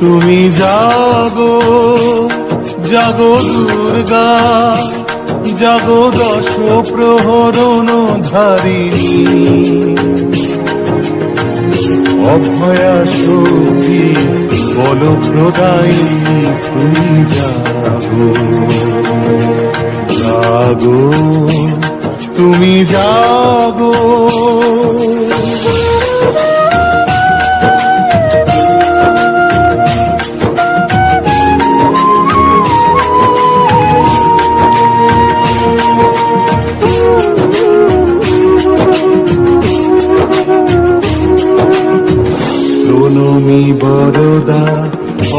তুমি জাগো জাগো দুর্গা জাগো দশ প্রহরণ ধারিণী। অভয়া শক্তি বল প্রদায়িনী তুমি জাগো। জাগো তুমি জাগো। প্রণমী বরদা,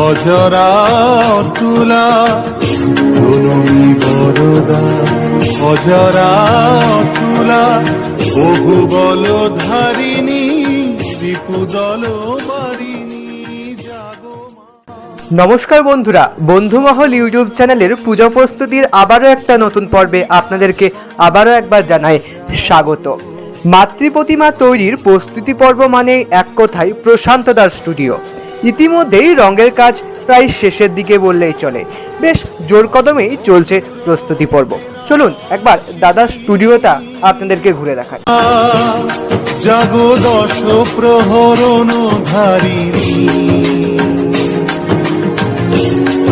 অজরা তুলা প্রণমী বরদা, অজরা তুলা বহু বল ধারিণী মা। নমস্কার বন্ধুরা, বন্ধুমহল ইউটিউব চ্যানেলের পুজো প্রস্তুতির আবারও একটা নতুন পর্বে আপনাদেরকে আবারও একবার জানাই স্বাগত। মাতৃপ্রতিমা তৈরির প্রস্তুতি পর্ব মানে এক কথায় প্রশান্তদার স্টুডিও। ইতিমধ্যেই রঙের কাজ প্রায় শেষের দিকে বললেই চলে। বেশ জোর কদমেই চলছে প্রস্তুতি পর্ব। চলুন একবার দাদা স্টুডিওটা আপনাদেরকে ঘুরে দেখায় জাগো দশ প্রহরণ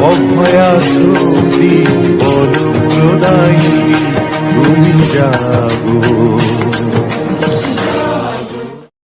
অভয়া তুমি জাগো।